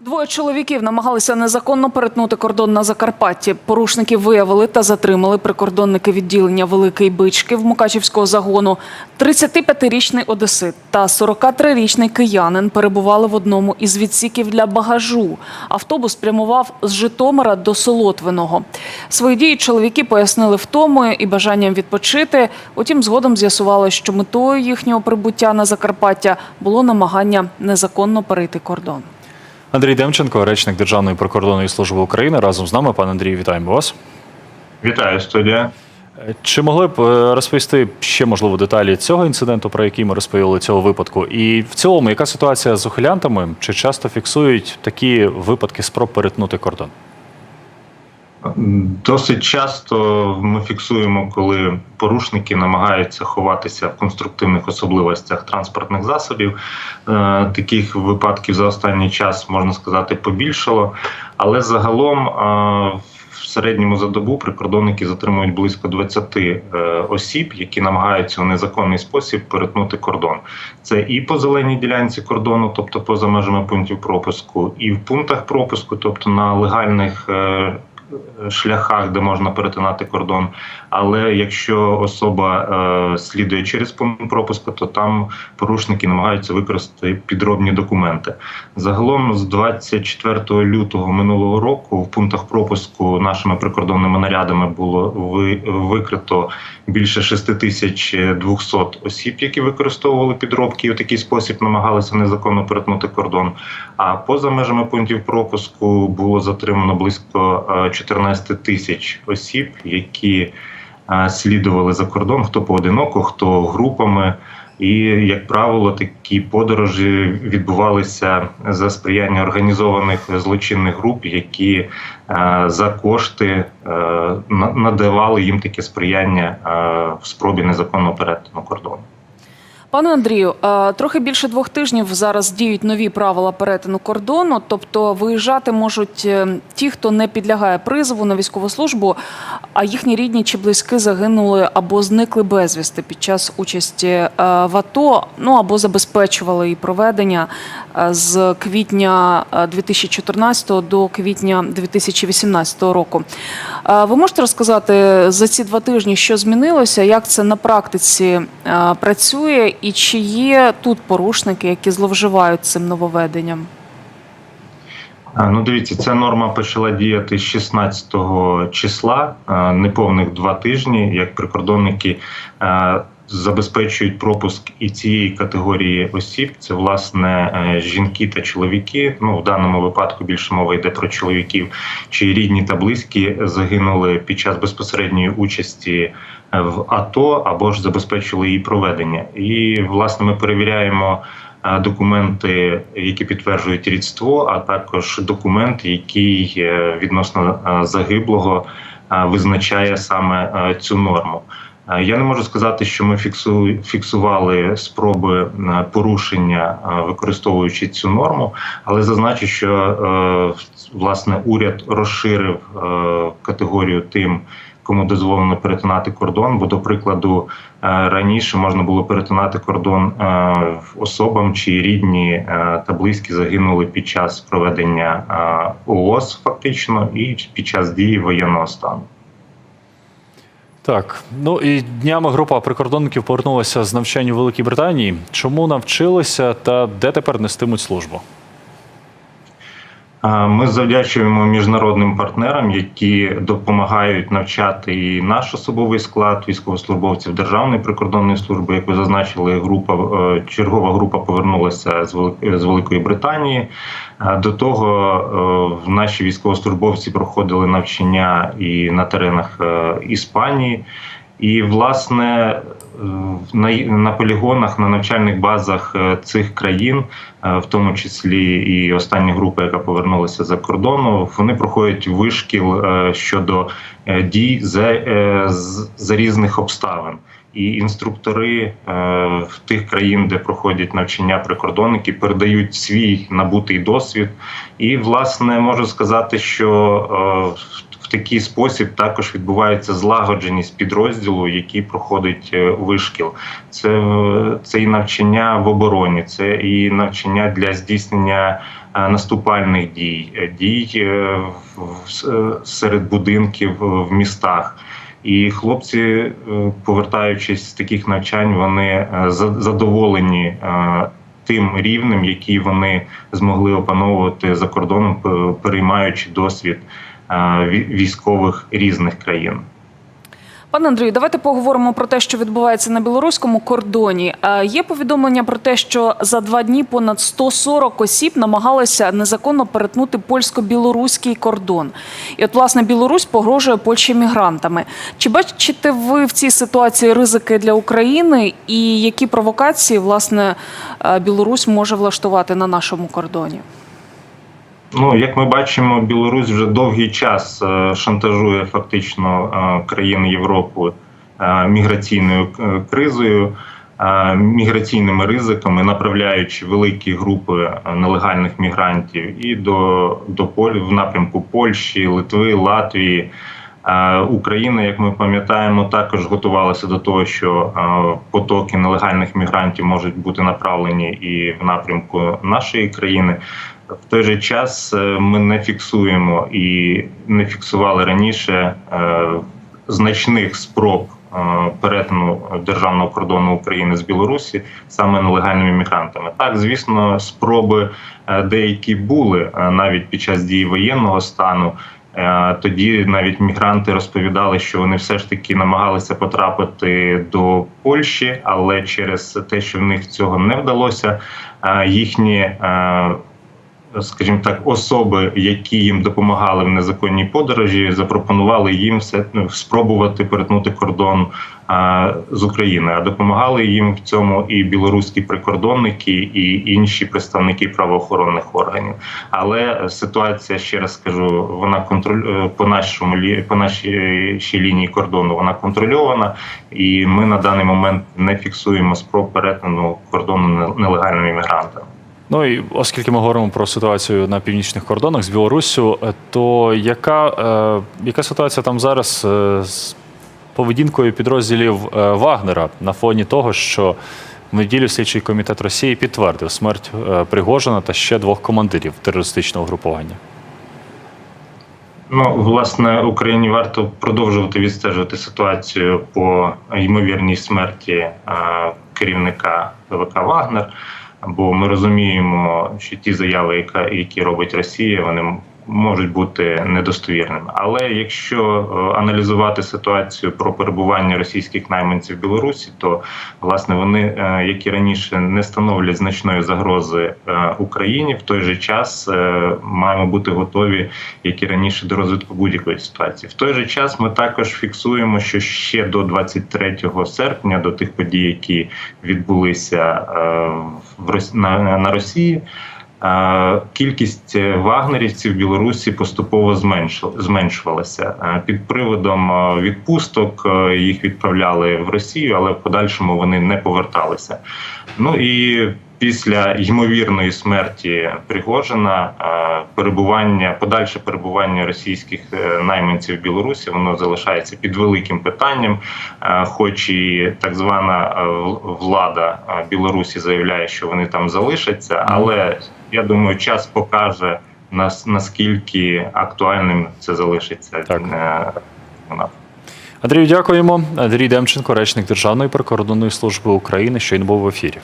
Двоє чоловіків намагалися незаконно перетнути кордон на Закарпатті. Порушників виявили та затримали прикордонники відділення Великий Бички в Мукачівського загону. 35-річний одесит та 43-річний киянин перебували в одному із відсіків для багажу. Автобус прямував з Житомира до Солотвиного. Свої дії чоловіки пояснили втомою і бажанням відпочити. Утім, згодом з'ясували, що метою їхнього прибуття на Закарпаття було намагання незаконно перейти кордон. Андрій Демченко, речник Державної прикордонної служби України. Разом з нами, Пан Андрій, вітаємо вас. Вітаю, студія. Чи могли б е, розповісти ще можливо деталі цього інциденту, про який ми розповіли цього випадку? І в цілому, яка ситуація з ухилянтами? Чи часто фіксують такі випадки спроб перетнути кордон? Досить часто ми фіксуємо, коли порушники намагаються ховатися в конструктивних особливостях транспортних засобів. Е, Таких випадків за останній час можна сказати побільшало, але загалом. е, В середньому за добу прикордонники затримують близько 20 е, осіб, які намагаються у незаконний спосіб перетнути кордон. Це і по зеленій ділянці кордону, тобто поза межами пунктів пропуску, і в пунктах пропуску, тобто на легальних шляхах, де можна перетинати кордон. Але якщо особа е, слідує через пункт пропуску, то там порушники намагаються використати підробні документи. Загалом з 24 лютого минулого року в пунктах пропуску нашими прикордонними нарядами було ви- викрито більше 6200 осіб, які використовували підробки і у такий спосіб намагалися незаконно перетнути кордон. А поза межами пунктів пропуску було затримано близько е, 14 тисяч осіб, які слідували за кордон, хто поодиноко, хто групами. І, як правило, такі подорожі відбувалися за сприяння організованих злочинних груп, які за кошти надавали їм таке сприяння в спробі незаконного перетину кордону. Пане Андрію, е, трохи більше двох тижнів зараз діють нові правила перетину кордону. Тобто виїжджати можуть е, ті, хто не підлягає призову на військову службу, а їхні рідні чи близькі загинули або зникли безвісти під час участі е, в АТО, ну або забезпечували її проведення з квітня е, 2014 до квітня 2018 року. Ви можете розказати за ці два тижні, що змінилося, як це на практиці працює, і чи є тут порушники, які зловживають цим нововведенням? Ну, дивіться, ця норма почала діяти з 16 числа, неповних два тижні, як прикордонники забезпечують пропуск і цієї категорії осіб. Це власне е, жінки та чоловіки. Ну в даному випадку більше мова йде про чоловіків, чиї рідні та близькі загинули під час безпосередньої участі е, в АТО або ж забезпечили її проведення. І власне ми перевіряємо е, документи, які підтверджують рідство, а також документ, який відносно загиблого визначає саме цю норму. Е, Я не можу сказати, що ми фіксу- фіксували спроби е, порушення, е, використовуючи цю норму, але зазначу, що власне уряд розширив категорію тим, кому дозволено перетинати кордон. Бо, до прикладу, раніше можна було перетинати кордон особам, чиї рідні та близькі загинули під час проведення ООС, фактично, і під час дії воєнного стану. Так, ну і днями група прикордонників повернулася з навчання у Великій Британії. Чому навчилися та де тепер нестимуть службу? Ми завдячуємо міжнародним партнерам, які допомагають навчати і наш особовий склад військовослужбовців Державної прикордонної служби. Як ви зазначили, група е, чергова група повернулася з Вели- Великої Британії. До того е, наші військовослужбовці проходили навчання і на теренах е, Іспанії. І власне на, на полігонах, на навчальних базах е, цих країн, е, в тому числі і остання група, яка повернулася за кордону, вони проходять вишкіл е, щодо дій за, за різних обставин. І інструктори в тих країн, де проходять навчання прикордонники, передають свій набутий досвід. І, власне, можу сказати, що в такий спосіб також відбувається злагодженість підрозділу, який проходить е, вишкіл. Це, е, це і навчання в обороні, це і навчання для здійснення е, наступальних дій, дій серед будинків в містах. І хлопці, повертаючись з таких навчань, вони задоволені тим рівнем, який вони змогли опановувати за кордоном, переймаючи досвід ві- військових різних країн. Пане Андрію, давайте поговоримо про те, що відбувається на білоруському кордоні. Е, Є повідомлення про те, що за два дні понад 140 осіб намагалися незаконно перетнути польсько-білоруський кордон. І от, власне, Білорусь погрожує Польщі мігрантами. Чи бачите ви в цій ситуації ризики для України і які провокації власне е, Білорусь може влаштувати на нашому кордоні? Ну, як ми бачимо, Білорусь вже довгий час е, шантажує фактично е, країни Європи е, міграційною кризою, міграційними ризиками, направляючи великі групи нелегальних мігрантів і до, до Поль в напрямку Польщі, Литви, Латвії. Україна, як ми пам'ятаємо, також готувалася до того, що потоки нелегальних мігрантів можуть бути направлені і в напрямку нашої країни. В той же час е, ми не фіксуємо і не фіксували раніше е, значних спроб е, перетину державного кордону України з Білорусі саме нелегальними мігрантами. Так, звісно, спроби деякі були навіть під час дії воєнного стану. Тоді навіть мігранти розповідали, що вони все ж таки намагалися потрапити до Польщі, але через те, що в них цього не вдалося, їхні скажімо так, особи, які їм допомагали в незаконній подорожі, запропонували їм все ну, спробувати перетнути кордон а, з України. А допомагали їм в цьому і білоруські прикордонники, і інші представники правоохоронних органів. Але ситуація, ще раз скажу, вона контроль е, по нашому по нашій лінії кордону. Вона контрольована, і ми на даний момент не фіксуємо спроб перетину кордону не- нелегальними мігрантами. Ну і оскільки ми говоримо про ситуацію на північних кордонах з Білоруссю, е, то яка, е, яка ситуація там зараз е, з поведінкою підрозділів е, Вагнера на фоні того, що в неділю слідчий комітет Росії підтвердив смерть Пригожина та ще двох командирів терористичного угруповання? Ну, власне, Україні варто продовжувати відстежувати ситуацію по ймовірній смерті керівника ВВК Вагнер. Бо ми розуміємо, що ті заяви, які робить Росія, вони можуть бути недостовірними. Але якщо е, аналізувати ситуацію про перебування російських найманців в Білорусі, то власне вони, е, як і раніше, не становлять значної загрози е, Україні. В той же час маємо бути готові, як і раніше, до розвитку будь-якої ситуації. В той же час ми також фіксуємо, що ще до 23 серпня, до тих подій, які відбулися в на Росії. Кількість е, вагнерівців в Білорусі поступово зменшувалася Е, під приводом е, відпусток. Їх відправляли в Росію, але в подальшому вони не поверталися. Ну і після ймовірної смерті Пригожина е, перебування, подальше перебування російських е, найманців в Білорусі, воно залишається під великим питанням. Е, Хоч і так звана влада Білорусі заявляє, що вони там залишаться, але я думаю, час покаже нас наскільки актуальним це залишиться. Так. Андрію, дякуємо. Андрій Демченко, речник Державної прикордонної служби України, щойно був в ефірі.